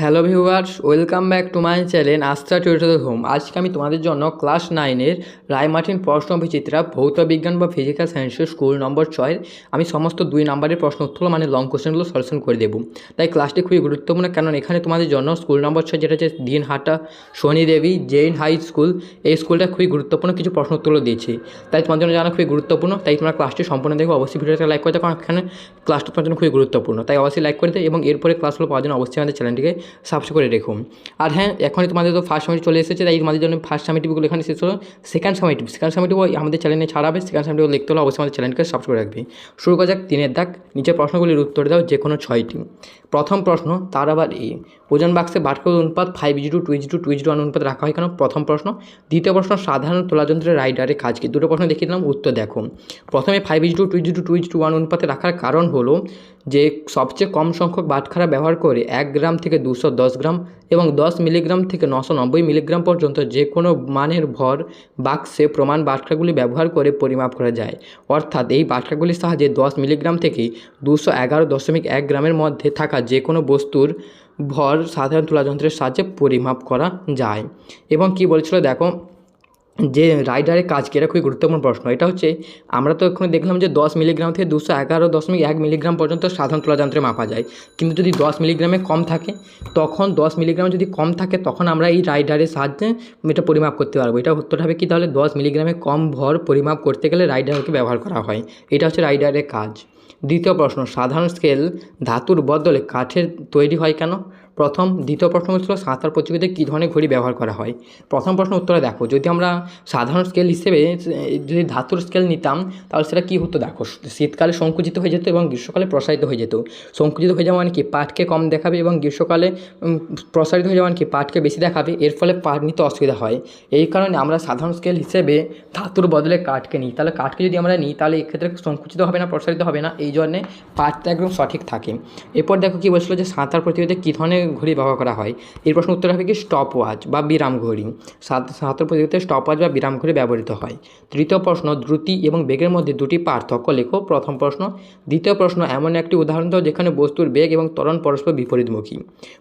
Hello viewers welcome back to my channel Astha tutorial home আজকে আমি তোমাদের জন্য ক্লাস নাইনের রায়মার্টিন প্রশ্ন বিচিত্রা ভৌত বিজ্ঞান বা ফিজিক্যাল সায়েন্সের স্কুল নম্বর ছয়ের আমি সমস্ত দুই নাম্বারের প্রশ্ন উত্তর মানে লং কোশ্চেনগুলো সলিউশন করে দেবো। তাই ক্লাসটি খুবই গুরুত্বপূর্ণ কারণ এখানে তোমাদের জন্য স্কুল নম্বর ছয় যেটা হচ্ছে দিনহাটা শনি দেবী জৈন হাই স্কুল এই স্কুলটা খুবই গুরুত্বপূর্ণ কিছু প্রশ্ন উত্তরগুলো দিয়েছি। তাই তোমাদের জন্য জানা খুবই গুরুত্বপূর্ণ, তাই তোমরা ক্লাসটি সম্পূর্ণ দেখো অবশ্যই ভিডিওটা লাইক করে দেখো এখানে ক্লাসটা তোমার জন্য খুবই গুরুত্বপূর্ণ। তাই অবশ্যই লাইক করে দেয় এবং এরপরে ক্লাসগুলো পাওয়ার জন্য অবশ্যই আমাদের চ্যানেলটিকে সাবস্ক্রাইব করে রেখো। আর হ্যাঁ এখনই তোমাদের তো ফার্স্ট সামিট চলে এসেছে, তাই তোমাদের জন্য ফার্স্ট সামিটিভগুলো এখানে শেষ হলো সেকেন্ড সামিটিভ সেকেন্ড সামিটিভও আমাদের চ্যানেলে ছাড়াবে সেকেন্ড সামিটিভ লিখতে হলে অবশ্যই আমাদের চ্যানেলকে সাবস্ক্রাইব করে রাখবে। শুরু করা যাক তিনের দাগ। নিচে প্রশ্নগুলির উত্তর দাও যে কোনো ছয়টি। প্রথম প্রশ্ন, তার আবার এই ওজন বাক্সে বাটকল অনুপাত five is to two is to two is to অনুপাত রাখা হয় কেন? প্রথম প্রশ্ন। দ্বিতীয় প্রশ্ন, সাধারণ তোলাযন্ত্রের রাইডারের কাজ কি? দুটো প্রশ্ন দেখিয়ে দিলাম, উত্তর দেখো। প্রথমে five is to two is to two is to one অনুপাতে রাখার কারণ হলো যে, সবচেয়ে কম সংখ্যক বাটখারা ব্যবহার করে এক গ্রাম থেকে দুশো দশ গ্রাম এবং দশ মিলিগ্রাম থেকে নশো মিলিগ্রাম পর্যন্ত যে কোনো মানের ভর বাক্সে প্রমাণ বাটখাগুলি ব্যবহার করে পরিমাপ করা যায়। অর্থাৎ এই বাটখাগুলির সাহায্যে দশ মিলিগ্রাম থেকে দুশো এগারো দশমিক এক গ্রামের মধ্যে থাকা যে কোনো বস্তুর ভর সাধারণ তুলাযন্ত্রের সাহায্যে পরিমাপ করা যায়। এবং কি বলছিল দেখো যে রাইডারের কাজ কি, এটা খুবই গুরুত্বপূর্ণ প্রশ্ন। এটা হচ্ছে, আমরা তো এখন দেখলাম যে দশ মিলিগ্রাম থেকে দুশো এগারো দশমিক এক মিলিগ্রাম পর্যন্ত সাধারণ তুলাযন্ত্রে মাপা যায়। কিন্তু যদি দশ মিলিগ্রামে কম থাকে, তখন দশ মিলিগ্রাম যদি কম থাকে, তখন আমরা এই রাইডারের সাহায্যে এটা পরিমাপ করতে পারব। এটা উত্তরটা হবে কি, তাহলে দশ মিলিগ্রামে কম ভর পরিমাপ করতে গেলে রাইডারকে ব্যবহার করা হয়। এটা হচ্ছে রাইডারের কাজ। দ্বিতীয় প্রশ্ন, সাধারণ স্কেল ধাতুর বদলে কাঠের তৈরি হয় কেন? প্রথম, দ্বিতীয় প্রশ্ন ছিল সাঁতার প্রতিযোগিতায় কী ধরনের ঘড়ি ব্যবহার করা হয়? প্রথম প্রশ্ন উত্তরে দেখো, যদি আমরা সাধারণ স্কেল হিসেবে, যদি ধাতুর স্কেল নিতাম, তাহলে সেটা কী হতো দেখো? শীতকালে সংকুচিত হয়ে যেত এবং গ্রীষ্মকালে প্রসারিত হয়ে যেত। সংকুচিত হয়ে যাওয়া মানে কি পাটকে কম দেখাবে এবং গ্রীষ্মকালে প্রসারিত হয়ে যাওয়া মানে কি পাটকে বেশি দেখাবে, এর ফলে পাট নিতে অসুবিধা হয়। এই কারণে আমরা সাধারণ স্কেল হিসেবে ধাতুর বদলে কাঠকে নিই। তাহলে কাঠকে যদি আমরা নিই, তাহলে এক্ষেত্রে সংকুচিত হবে না, প্রসারিত হবে না, এই জন্যে পাটটা একদম সঠিক থাকে। এরপর দেখো কী বলছিল যে সাঁতার প্রতিযোগিতায় কী ধরনের ঘড়ি ব্যবহার করা হয়। এর প্রশ্ন উত্তর হবে কি? স্টপ ওয়াচ বা বিরাম ঘড়ি। সাঁতার প্রতিযোগিতায় স্টপ ওয়াচ বা বিরাম ঘড়ি ব্যবহৃত হয়। তৃতীয় প্রশ্ন, দ্রুতি এবং বেগের মধ্যে দুটি পার্থক্য লেখো। প্রথম প্রশ্ন, দ্বিতীয় প্রশ্ন এমন একটি উদাহরণ দাও যেখানে বস্তুর বেগ এবং ত্বরণ পরস্পর বিপরীতমুখী।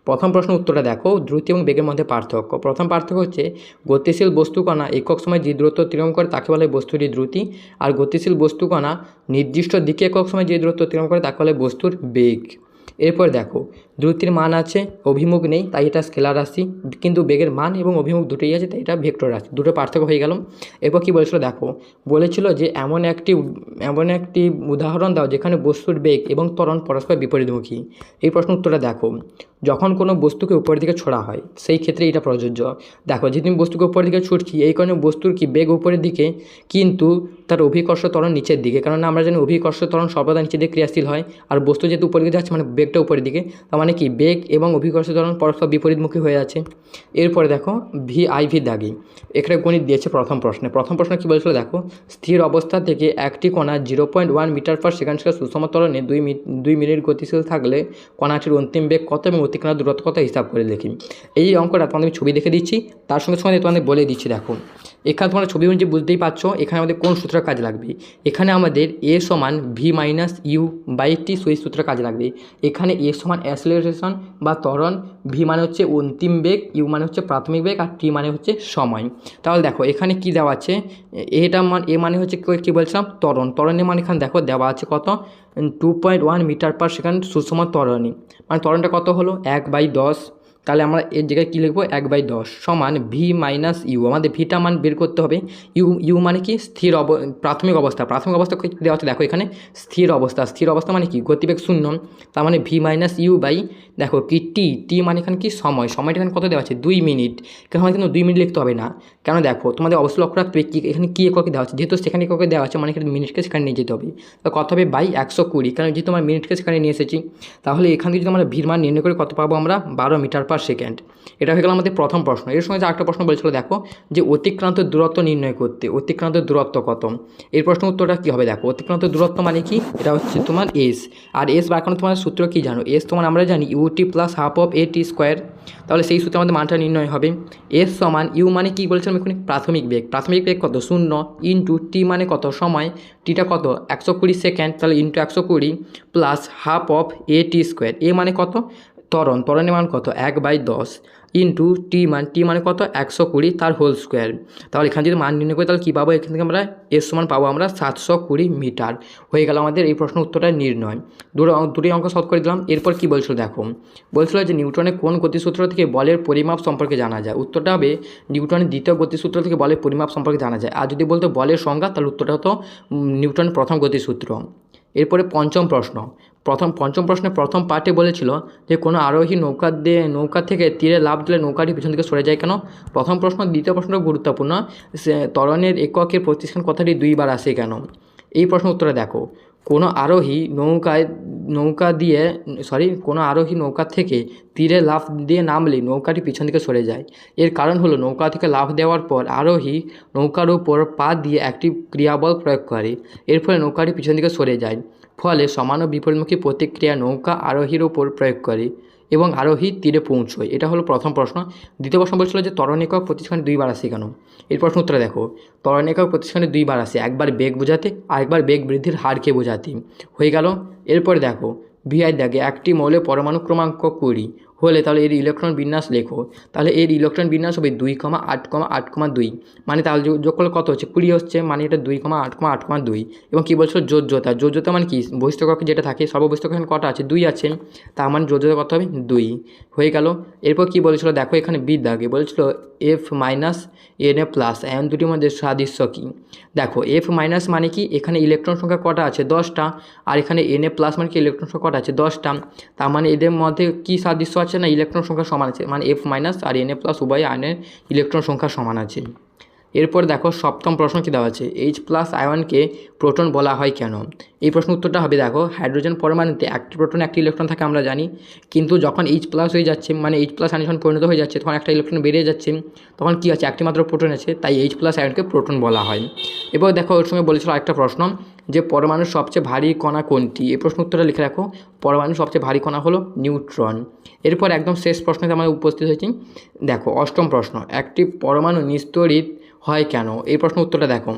প্রথম প্রশ্ন উত্তরটা দেখো, দ্রুতি এবং বেগের মধ্যে পার্থক্য। প্রথম পার্থক্য হচ্ছে, গতিশীল বস্তুকণা একক সময় যে দূরত্ব অতিক্রম করে তাকে বলে বস্তুটি দ্রুতি, আর গতিশীল বস্তুকণা নির্দিষ্ট দিকে একক সময় যে দূরত্ব অতিক্রম করে তাকে বলে বস্তুর বেগ। এরপর দেখো দ্রুতির মান আছে, অভিমুখ নেই, তাই এটা স্কেলার রাশি। কিন্তু বেগের মান এবং অভিমুখ দুটোই আছে, তাই এটা ভেক্টর রাশি। দুটো পার্থক্য হয়ে গেল। এরপর কী বলেছিল? দেখো, বলেছিল যে এমন একটি এমন একটি উদাহরণ দাও যেখানে বস্তুর বেগ এবং ত্বরণ পরস্পর বিপরীতমুখী। এই প্রশ্ন উত্তরটা দেখো, যখন কোনো বস্তুকে উপরের দিকে ছোড়া হয়, সেই ক্ষেত্রে এটা প্রযোজ্য। দেখো যে তুমি বস্তুকে উপরের দিকে ছুটছি এই কারণে বস্তুর কি বেগ উপরের দিকে, কিন্তু তার অভিকর্ষ ত্বরণ নিচের দিকে। কারণ আমরা জানি অভিকর্ষ ত্বরণ সর্বদা নিচের দিকে ক্রিয়াশীল হয়, আর বস্তু যেহেতু উপরের দিকে যাচ্ছে মানে বেগটা উপরের দিকে, তার মানে কি বেগ এবং অভিকর্ষ ত্বরণ পরস্পর বিপরীতমুখী হয়ে আছে। এরপরে দেখো ভি আই ভি দাগি। এখানে গণিত দিয়েছে প্রথম প্রশ্নে। প্রথম প্রশ্ন কী বলেছিল? দেখো, স্থির অবস্থা থেকে একটি কণা zero point one metre per second সুষম ত্বরণে দুই দুই মিনিট গতিশীল থাকলে কণাটির অন্তিম বেগ কত এবং অতিক্রান্ত দূরত্ব কত হিসাব করে দেখি এই অঙ্কটা তোমাদের আমি ছবি দেখে দিচ্ছি। তার সঙ্গে সঙ্গে তোমাদের বলে দিচ্ছি, দেখো। এখানে তোমরা ছবি অনুযায়ী বুঝতেই পারছ এখানে আমাদের কোন সূত্রের কাজ লাগবে। এখানে আমাদের এ সমান V minus U by T সুই সূত্রের কাজ লাগবে। এখানে এ সমান অ্যাসিলারেশন বা ত্বরণ ভি মানে হচ্ছে অন্তিম বেগ ইউ মানে হচ্ছে প্রাথমিক বেগ আর টি মানে হচ্ছে সময়। তাহলে দেখো, এখানে কি দেওয়া আছে? এটা মান, এ মানে হচ্ছে কী বলছিলাম? ত্বরণ। ত্বরণের মানে এখানে দেখো দেওয়া আছে কত? Two point one metre per second সুষম ত্বরণী। মানে ত্বরণটা কত হলো? এক বাই দশ। তাহলে আমরা এর জায়গায় কী লিখব? এক বাই দশ সমান ভি মাইনাস ইউ আমাদের ভিটা মান বের করতে হবে। ইউ ইউ মানে কি? স্থির অব, প্রাথমিক অবস্থা। প্রাথমিক অবস্থা দেওয়া আছে? দেখো এখানে স্থির অবস্থা। স্থির অবস্থা মানে কি? গতিবেগ শূন্য। তার মানে ভি মাইনাস ইউ বাই, দেখো কি? টি টি মানে এখানে কি? সময়। সময়টা এখানে কত দেওয়া আছে? দুই মিনিট। কেন আমাদের কিন্তু দুই মিনিট লিখতে হবে না? কেন দেখো? তোমাদের অবশ্যই লক্ষ্য রাখতে হবে কি এখানে কী এককে দেওয়া আছে? যেহেতু সেখানে এককে দেওয়া আছে মানে এখানে মিনিটকে সেখানে নিয়ে যেতে হবে। তো কত হবে? বাই একশো কুড়ি। কারণ যেহেতু আমার মিনিটকে সেখানে নিয়ে এসেছি। তাহলে এখান থেকে যদি আমরা ভিড় মান নির্ণয় করে, কত পাবো আমরা? বারো মিটার পার সেকেন্ড এটা হয়ে গেল আমাদের প্রথম প্রশ্ন। এর সঙ্গে যে আরেকটা প্রশ্ন বলেছিল, দেখো, যে অতিক্রান্ত দূরত্ব নির্ণয় করতে, অতিক্রান্ত দূরত্ব কত? এর প্রশ্ন উত্তরটা কী হবে, দেখো, অতিক্রান্ত দূরত্ব মানে কি? এটা হচ্ছে তোমার এস আর এস বা এখন তোমার সূত্র কী জানো? এস তোমার আমরা জানি U T plus half of A T square তাহলে সেই সূত্রে আমাদের মানটা নির্ণয় হবে। এস সমান ইউ মানে কী বলেছিলাম এখানে? প্রাথমিক বেগ। প্রাথমিক বেগ কত? শূন্য। ইন্টু টি মানে কত? সময়। টিটা কত? একশো কুড়ি সেকেন্ড। তাহলে ইন্টু একশো কুড়ি plus half of A T square A মানে কত? ত্বরণ ত্বরণের মান কত? এক বাই দশ ইন্টু টি মান টি মানে কত? একশো কুড়ি তার হোল স্কোয়ার তাহলে এখানে যদি মান নির্ণয় করি, তাহলে কী পাবো? এখান থেকে আমরা এর সমান পাবো আমরা সাতশো কুড়ি মিটার। হয়ে গেল আমাদের এই প্রশ্ন উত্তরটা নির্ণয়। দুটো দুটি অঙ্ক সলভ করে দিলাম। এরপর কী বলছিল দেখো? বলছিল যে নিউটনের কোন গতিসূত্র থেকে বলের পরিমাপ সম্পর্কে জানা যায়? উত্তরটা হবে নিউটনের দ্বিতীয় গতিসূত্র থেকে বলের পরিমাপ সম্পর্কে জানা যায়। আর যদি বলতো বলের সংজ্ঞা, তাহলে উত্তরটা হতো নিউটনের প্রথম গতিসূত্র। এরপরে পঞ্চম প্রশ্ন। প্রথম, পঞ্চম প্রশ্নের প্রথম পার্টে বলেছিল যে, কোনো আরোহী নৌকা দিয়ে, নৌকা থেকে তীরে লাভ দিলে নৌকাটি পিছন থেকে সরে যায় কেন? প্রথম প্রশ্ন, দ্বিতীয় প্রশ্নটা গুরুত্বপূর্ণ। তরণের এককের প্রতিষ্ঠান কথাটি দুইবার আসে কেন? এই প্রশ্ন উত্তরে দেখো। কোনো আরোহী নৌকায় নৌকা দিয়ে সরি কোনো আরোহী নৌকা থেকে তীরে লাফ দিয়ে নামলে নৌকাটি পিছন দিকে সরে যায়। এর কারণ হলো নৌকা থেকে লাফ দেওয়ার পর আরোহী নৌকার উপর পা দিয়ে একটি ক্রিয়াবল প্রয়োগ করে। এর ফলে নৌকাটি পিছন দিকে সরে যায়। ফলে সমান ও বিপরীতমুখী প্রতিক্রিয়া নৌকা আরোহীর ওপর প্রয়োগ করে। এবং আরোহী তীরে পৌঁছয়। এটা হলো প্রথম প্রশ্ন। দ্বিতীয় প্রশ্ন বলছিল যে তরণ একক প্রতিষ্ঠানে দুইবার আসে কেন? এর প্রশ্ন উত্তরে দেখো তরণ একক প্রতিষ্ঠানে দুইবার আসে একবার বেগ বোঝাতে আর একবার বেগ বৃদ্ধির হারকে বোঝাতে। হয়ে গেল। এরপর দেখো ভিআই দেখে একটি মৌলের পরমাণু ক্রমাঙ্ক কুড়ি। হলে তাহলে এর ইলেকট্রন বিন্যাস লেখো। তাহলে এর ইলেকট্রন বিন্যাস হবে দুই কমা আট কমা আট কমা দুই। মানে তাহলে যোগ- করলে কত হচ্ছে? কুড়ি হচ্ছে মানে এটা দুই কমা আট কমা আট কমা দুই। এবং কী বলছিল? যোজ্যতা যোজ্যতা মানে কি? বহিষ্ঠকক্ষে যেটা থাকে সর্ববহিষ্ঠক এখানে কটা আছে? দুই আছে। তার মানে যোজ্যতা কত হবে? দুই। হয়ে গেল। এরপর কি বলেছিল? দেখো এখানে বিদ্যাগে বলেছিল F minus N A plus. N দুটির মধ্যে সাদৃশ্য কী? দেখো, এফ মাইনাস মানে কি? এখানে ইলেকট্রন সংখ্যা কটা আছে? দশটা। আর এখানে এন এ প্লাস মানে কি? ইলেকট্রন সংখ্যা কটা আছে? দশটা। তার মানে এদের মধ্যে কী সাদৃশ্য আছে? না, ইলেকট্রন সংখ্যা সমান আছে। মানে এফ মাইনাস আর এন এ প্লাস উভয় আয়নের ইলেকট্রন সংখ্যা সমান আছে। এরপর দেখো সপ্তম প্রশ্ন কী দেওয়া আছে? এইচ প্লাস আয়নকে প্রোটন বলা হয় কেন? এই প্রশ্ন উত্তরটা হবে দেখো হাইড্রোজেন পরমাণুতে একটি প্রোটন একটি ইলেকট্রন থাকে আমরা জানি। কিন্তু যখন এইচ প্লাস হয়ে যাচ্ছে মানে এইচ প্লাস আয়ন যখন পরিণত হয়ে যাচ্ছে, তখন একটা ইলেকট্রন বেরিয়ে যাচ্ছে, তখন কী আছে? একটি মাত্র প্রোটন আছে, তাই এইচ প্লাস আয়নকে প্রোটন বলা হয়। এবার দেখো, ওর সঙ্গে বলেছিল একটা প্রশ্ন, যে পরমাণুর সবচেয়ে ভারী কণা কোনটি? এই প্রশ্ন উত্তরটা লিখে রাখো, পরমাণুর সবচেয়ে ভারী কণা হলো নিউট্রন। এরপর একদম শেষ প্রশ্নতে আমরা উপস্থিত হয়েছি। দেখো, অষ্টম প্রশ্ন, একটি পরমাণু নিস্তরিত হয় কেন? এই প্রশ্ন উত্তরটা দেখো।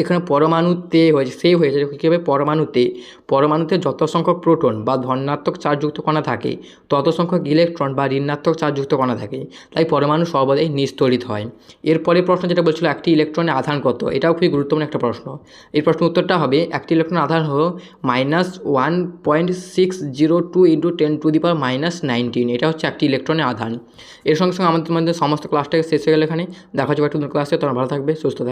এখানে পরমাণুতে হয়েছে, সেই হয়েছে কী হবে পরমাণুতে পরমাণুতে যত সংখ্যক প্রোটন বা ধনাত্মক চার্জযুক্ত কণা থাকে, তত সংখ্যক ইলেকট্রন বা ঋণাত্মক চার্জযুক্ত কণা থাকে, তাই পরমাণু সর্বদাই নিস্তরিত হয়। এরপরে প্রশ্ন যেটা বলছিল, একটি ইলেকট্রনের আধান কত? এটাও খুবই গুরুত্বপূর্ণ একটা প্রশ্ন। এই প্রশ্ন উত্তরটা হবে, একটি ইলেকট্রন আধান হলো minus one point six zero two into ten to the power minus nineteen এটা হচ্ছে একটি ইলেকট্রনের আধান। এর সঙ্গে সঙ্গে আমাদের মধ্যে সমস্ত ক্লাসটাকে শেষ হয়ে গেলে এখানে। দেখা যাবে একটু ক্লাসে তোমরা ভালো থাকবে, সুস্থ থাকবে।